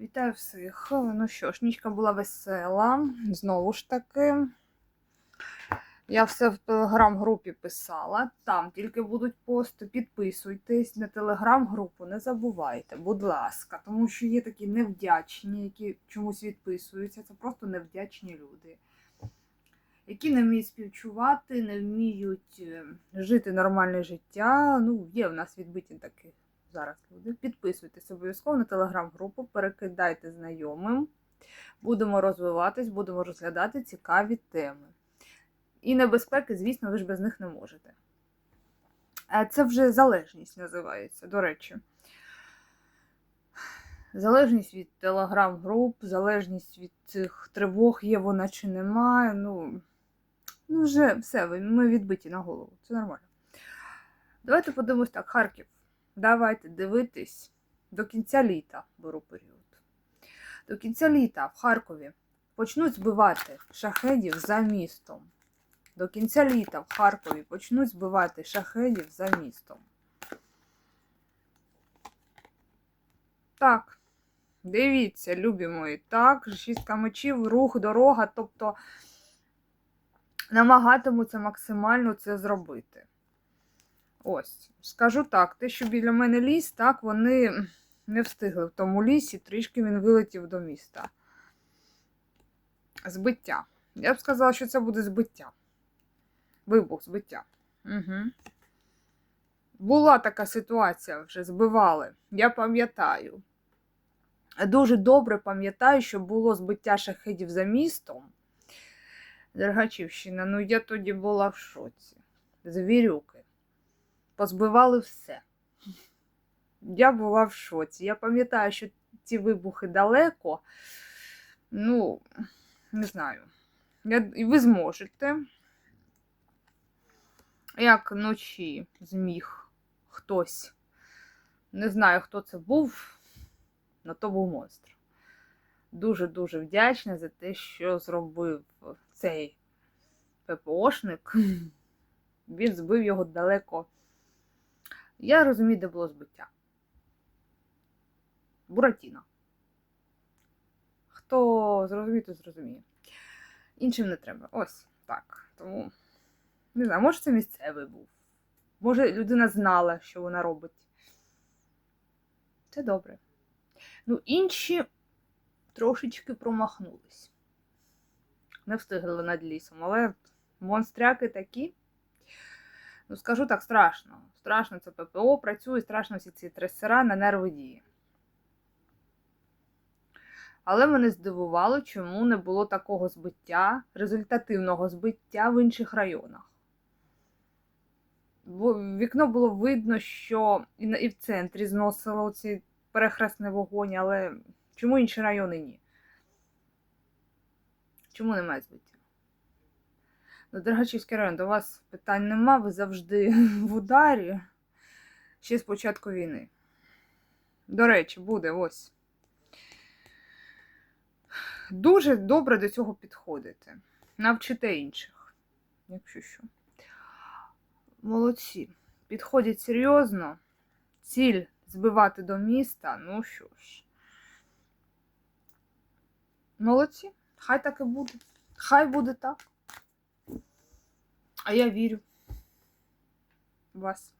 Вітаю всіх. Ну що ж, нічка була весела. Знову ж таки. Я все в телеграм-групі писала. Там тільки будуть пости. Підписуйтесь на телеграм-групу, не забувайте, будь ласка, тому що є такі невдячні, які чомусь відписуються. Це просто невдячні люди, які не вміють співчувати, не вміють е, жити нормальне життя. Ну, є в нас відбиті такі зараз люди. Підписуйтесь обов'язково на телеграм-групу, перекидайте знайомим. Будемо розвиватись, будемо розглядати цікаві теми. І небезпеки, звісно, ви ж без них не можете. Е, Це вже залежність називається, до речі. Залежність від телеграм-груп, залежність від цих тривог, є вона чи немає. Ну, ну вже все, ми відбиті на голову. Це нормально. Давайте подивимось так, Харків. Давайте дивитись до кінця літа беру період. До кінця літа в Харкові почнуть збивати шахедів за містом. До кінця літа в Харкові почнуть збивати шахедів за містом. Так, дивіться, любі мої. Так, шістка мечів, рух, дорога, тобто намагатимуться максимально це зробити. Ось, скажу так, те, що біля мене ліс, так, вони не встигли в тому лісі, трішки він вилетів до міста. Збиття. Я б сказала, що це буде збиття. Вибух, збиття. Угу. Була така ситуація, вже збивали. Я пам'ятаю. Дуже добре пам'ятаю, що було збиття шахедів за містом. Дергачівщина, ну я тоді була в шоці. Звірюки. Позбивали все. Я була в шоці. Я пам'ятаю, що ці вибухи далеко. Ну, не знаю. Я, і ви зможете. Як вночі зміг хтось. Не знаю, хто це був, але то був монстр. Дуже-дуже вдячна за те, що зробив цей ППОшник. Він збив його далеко. Я розумію, де було збиття. Буратіно. Хто зрозуміє, то зрозуміє. Іншим не треба. Ось так. Тому, не знаю, може це місцевий був. Може, людина знала, що вона робить. Це добре. Ну, інші трошечки промахнулись. Не встигли над лісом, але монстряки такі. Ну, скажу так, страшно. Страшно це ППО працює, страшно всі ці тресера на нерви дії. Але мене здивувало, чому не було такого збиття, результативного збиття в інших районах. Бо вікно було видно, що і в центрі зносило ці перехресний вогонь, але чому інші райони ні? Чому немає збиття? Ну, Дергачівський район, до вас питань нема, ви завжди в ударі ще з початку війни. До речі, буде ось. Дуже добре до цього підходите. Навчите інших, якщо що. Молодці. Підходять серйозно. Ціль збивати до міста. Ну що ж. Молодці. Хай так і буде. Хай буде так. А я вірю в вас.